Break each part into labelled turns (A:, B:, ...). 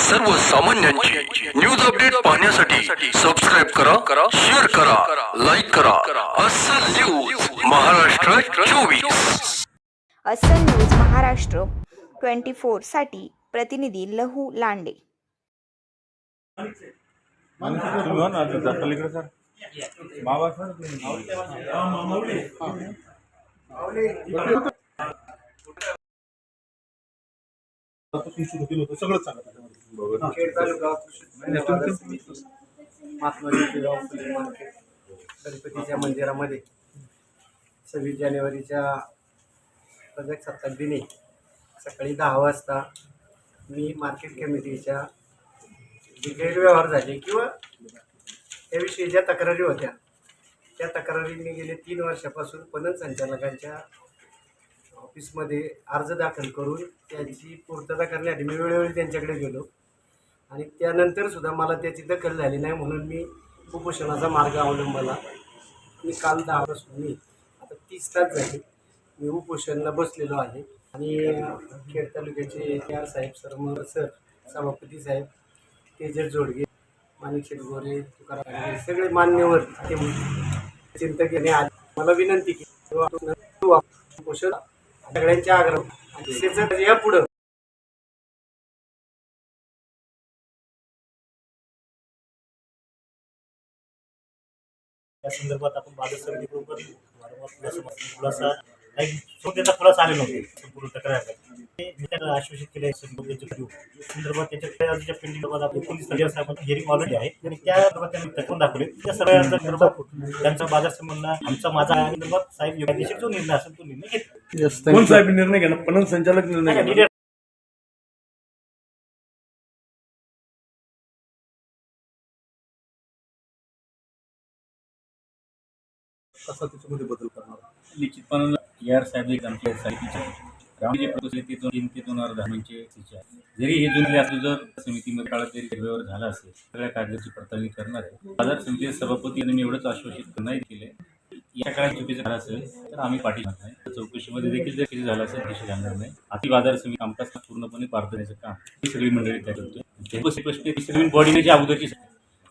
A: सर्वसामान्यांची. News update पाहण्यासाठी subscribe करा शेअर करा लाईक करा. अस्सल न्यूज महाराष्ट्र चोवीस.
B: अस्सल न्यूज महाराष्ट्र ट्वेंटी फोरसाठी प्रतिनिधी लहू लांडे.
C: इकडे सर
D: कृषी गणपतीच्या मंदिरामध्ये सव्वीस जानेवारीच्या प्रजासत्ताक दिनी सकाळी दहा वाजता मी मार्केट कमिटीच्या जे गैरव्यवहार झाले किंवा त्याविषयी ज्या तक्रारी होत्या त्या तक्रारी मी गेले तीन वर्षापासून पणन संचालकांच्या ऑफिसमध्ये अर्ज दाखल करून त्याची पूर्तता करण्यासाठी मी वेळोवेळी त्यांच्याकडे गेलो आणि त्यानंतर सुद्धा मला त्याची दखल झाली नाही म्हणून मी कुपोषणाचा मार्ग अवलंबला मी काल दहा दहापासून मी आता तीस तास झाले मी उपोषणला बसलेलो आहे आणि खेड तालुक्याचे ए आर साहेब सर मग सर सभापती साहेब तेजर जोडगे माणिक शेटगोरे तुकाराम सगळे मान्यवर ते चिंतक घेणे आज मला विनंती केली उपोषण सगळ्यांचे आग्रह या पुढं.
E: त्या संदर्भात आपण बाजार समितीकडून पण वारंवार खुलासा खुलासा काही त्याचा खुलासा आले नव्हते संपूर्ण तक्रार. आश्वासित केले संदर्भात संदर्भात त्याच्या पेंडिंग आपले पोलीस हिअरिंग ऑलरेडी आहे. आणि त्या संदर्भात त्यांनी दाखवले. त्या सगळ्या संदर्भात त्यांचा बाजार संबंध आमचा माझा संदर्भात साहेब कायदेशीर जो निर्णय असेल तो निर्णय घेतला.
C: कोण साहेब निर्णय घेणार? पणन संचालक निर्णय घेणार. कसा त्याच्यामध्ये बदल करणार?
F: निश्चितपणे यार साहेब एक आमच्या साहित्याचे तीन ते दोन हजार दहा म्हणजे जरी हे जुनले असलं जर समितीमध्ये काळात जरी व्यवहार झाला असेल सगळ्या कायद्याची पडताळणी करणार आहे. बाजार समितीचे सभापती यांनी एवढंच आश्वासित नाही केले या काळात चुकीचं झालं असेल तर आम्ही पाठिंबा नाही चौकशीमध्ये देखील जर चुकीचं झालं असेल दिशा घालणार नाही. अति बाजार समिती कामकाज पूर्णपणे पार देण्याचं काम ही सगळी मंडळी त्या करतोय. प्रश्न सगळी बॉडीने जे अगोदरची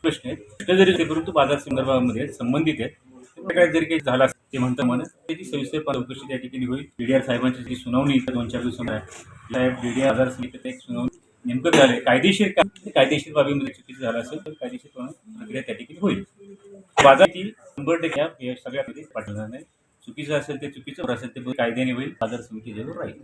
F: प्रश्न आहेत ते जरी ते परंतु बाजार संदर्भामध्ये संबंधित आहेत. काय जरी काही झालं असेल ते म्हणतं म्हणत त्याची सविस्तर चौकशी त्या ठिकाणी होईल. डी डी आर साहेबांची जी सुनावणी दोन चार दिवसामध्ये आहे. साहेब डी डी आर एक सुनावणी नेमकं झालं कायदेशीर का कायदेशीर बाबीमध्ये चुकीचं झालं असेल तर कायदेशीर प्रक्रिया त्या ठिकाणी होईल. बाजार ती शंभर टक्के या- सगळ्यामध्ये पाठवणार नाही चुकीचं असेल ते चुकीचं असेल ते कायद्याने होईल बाजार समिती जरूर राहील